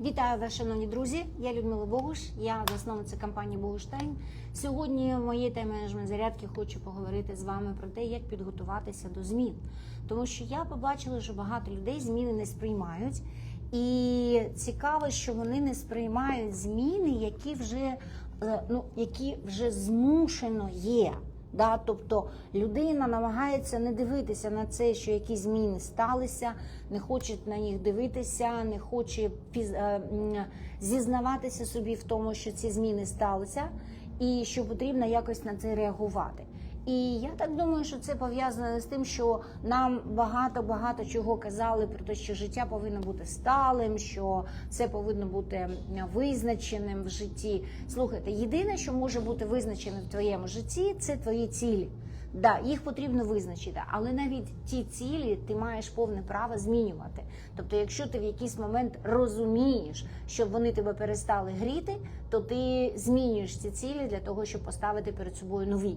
Вітаю вас, шановні друзі. Я Людмила Богуш, я засновниця компанії Богуштайн. Сьогодні в моїй темі менеджмент зарядки хочу поговорити з вами про те, як підготуватися до змін. Тому що я побачила, що багато людей зміни не сприймають. І цікаво, що вони не сприймають зміни, які вже е, ну які вже змушено є. Да, тобто людина намагається не дивитися на це, що якісь зміни сталися, не хоче на них дивитися, не хоче е, зізнаватися собі в тому, що ці зміни сталися, і що потрібно якось на це реагувати. І я так думаю, що це пов'язано з тим, що нам багато багато чого казали про те, що життя повинно бути сталим, що це повинно бути визначеним в житті. Слухайте, єдине, що може бути визначеним в твоєму житті, це твої цілі. Да, їх потрібно визначити, але навіть ті цілі ти маєш повне право змінювати. Тобто, якщо ти в якийсь момент розумієш, щоб вони тебе перестали гріти, то ти змінюєш ці цілі для того, щоб поставити перед собою нові.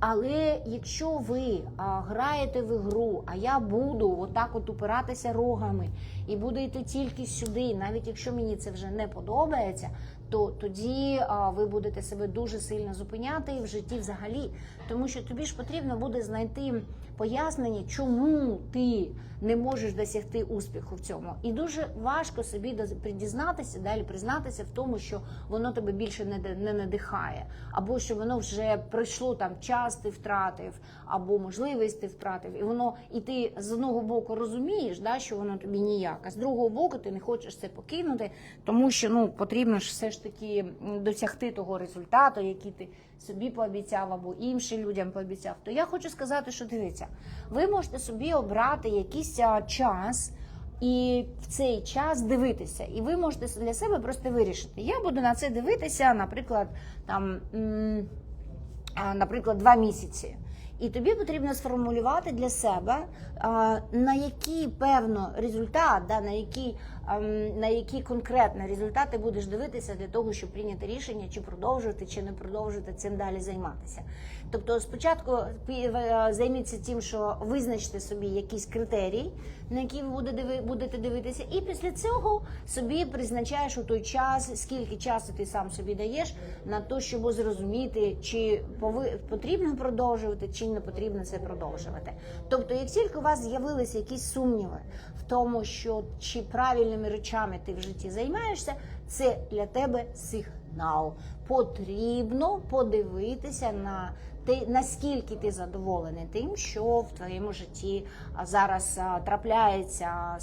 Але якщо ви а, граєте в ігру, а я буду отак от упиратися рогами і буду йти тільки сюди, навіть якщо мені це вже не подобається, то тоді а, ви будете себе дуже сильно зупиняти і в житті взагалі. Тому що тобі ж потрібно буде знайти пояснення, чому ти не можеш досягти успіху в цьому. І дуже важко собі придізнатися, далі признатися в тому, що воно тебе більше не, не надихає, або що воно вже пройшло там час, ти втратив, або можливість ти втратив, і воно і ти з одного боку розумієш, да, що воно тобі ніяк, а з другого боку ти не хочеш це покинути, тому що ну потрібно ж все ж таки досягти того результату, який ти собі пообіцяв або іншим людям пообіцяв. То я хочу сказати, що дивіться, ви можете собі обрати якийсь час. І в цей час дивитися, і ви можете для себе просто вирішити. Я буду на це дивитися, наприклад, там, наприклад, два місяці. І тобі потрібно сформулювати для себе, на який певно результат, да, на який, ем, на який конкретний результат ти будеш дивитися для того, щоб прийняти рішення, чи продовжувати, чи не продовжувати цим далі займатися. Тобто, спочатку е, займіться тим, що визначте собі якийсь критерій, на який ви будете дивитися, і після цього собі призначаєш у той час, скільки часу ти сам собі даєш на те, щоб зрозуміти, чи потрібно продовжувати, чи не потрібно це продовжувати. Тобто, як тільки у вас з'явилися якісь сумніви в тому, що чи правильними речами ти в житті займаєшся, це для тебе сигнал. Потрібно подивитися на те, наскільки ти задоволений тим, що в твоєму житті зараз трапляється,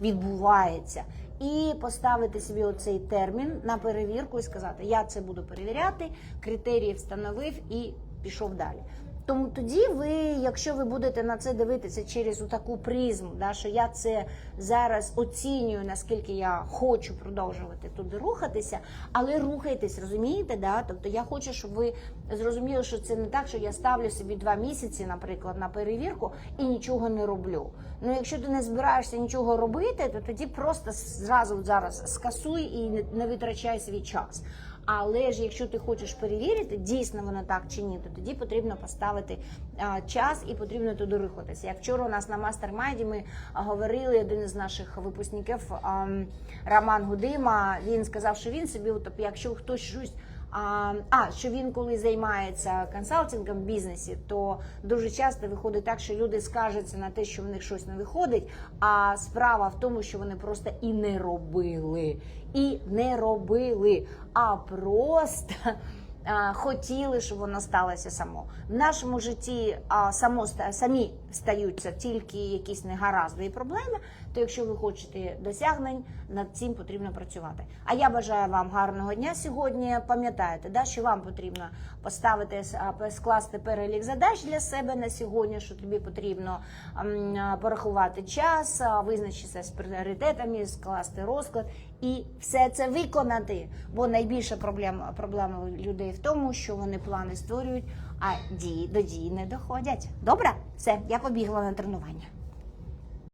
відбувається. І поставити собі оцей термін на перевірку і сказати: я це буду перевіряти, критерії встановив і пішов далі. Тому тоді ви, якщо ви будете на це дивитися через таку призму, да, що я це зараз оцінюю, наскільки я хочу продовжувати туди рухатися, але рухайтесь, розумієте? Да? Тобто я хочу, щоб ви зрозуміли, що це не так, що я ставлю собі два місяці, наприклад, на перевірку і нічого не роблю. Ну, якщо ти не збираєшся нічого робити, то тоді просто зразу зараз скасуй і не- витрачай свій час. Але ж якщо ти хочеш перевірити, дійсно воно так чи ні, то тоді потрібно поставити час і потрібно туди рухатися. Як вчора у нас на мастер-майді ми говорили, один із наших випускників Роман Гудима, він сказав, що він собі, от, якщо хтось щось. А, що він коли займається консалтингом в бізнесі, то дуже часто виходить так, що люди скаржаться на те, що в них щось не виходить. А справа в тому, що вони просто і не робили, і не робили, а просто. Хотіли, щоб воно сталося само в нашому житті. А само самі стаються тільки якісь негаразди і проблеми. То якщо ви хочете досягнень, над цим потрібно працювати. А я бажаю вам гарного дня сьогодні. Пам'ятаєте, да, що вам потрібно поставити скласти перелік задач для себе на сьогодні, що тобі потрібно порахувати час, визначитися з пріоритетами, скласти розклад і все це виконати. Бо найбільша проблема проблема людей в тому, що вони плани створюють, а дії до дії не доходять. Добре, все, я побігла на тренування.